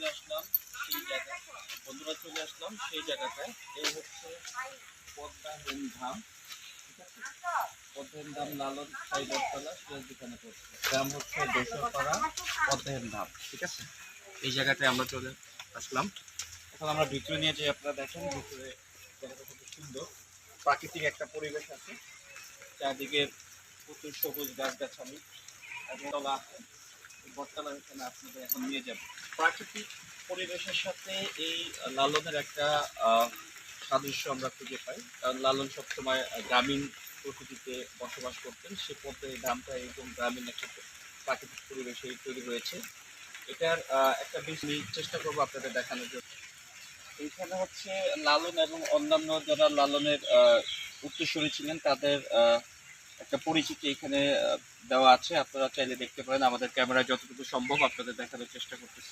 চলে আসলাম, সেই জায়গায় বন্ধুরা চলে আসলাম, সেই জায়গাটায়। এই হচ্ছে পদ্মা হেন ধাম, ঠিক আছে? পদ্মা ধাম লালন সাই দশতলা সিরাজ দোকানে পড়ছে। গ্রাম হচ্ছে দোসরপাড়া পদ্মাহন ধাম, ঠিক আছে? এই জায়গাটায় আমরা চলে আসলাম। এখন আমরা ভিতরে নিয়ে যাই, আপনারা দেখেন, ভিতরে জায়গাটা খুব সুন্দর। প্রাকৃতিক একটা পরিবেশ আছে। চারদিকে প্রচুর সবুজ গাছগাছালি এবং আছে। বটতলা এখানে আপনাদের এখন নিয়ে যাব। প্রাকৃতিক পরিবেশের সাথে এই লালনের একটা সাদৃশ্য আমরা খুঁজে পাই। কারণ লালন সবসময় গ্রামীণ প্রকৃতিতে বসবাস করতেন। সে পথে ধামটা একদম গ্রামীণ একটা প্রাকৃতিক পরিবেশে তৈরি হয়েছে। এটার একটা বিষয় চেষ্টা করব আপনাদের দেখানোর জন্য। এইখানে হচ্ছে লালন এবং অন্যান্য যারা লালনের উত্তরসূরি ছিলেন তাদের আহ, একটা পরিচিতি এখানে দেওয়া আছে। আপনারা চাইলে দেখতে পারেন। আমাদের ক্যামেরা যতটুকু সম্ভব আপনাদের দেখানোর চেষ্টা করতেছি।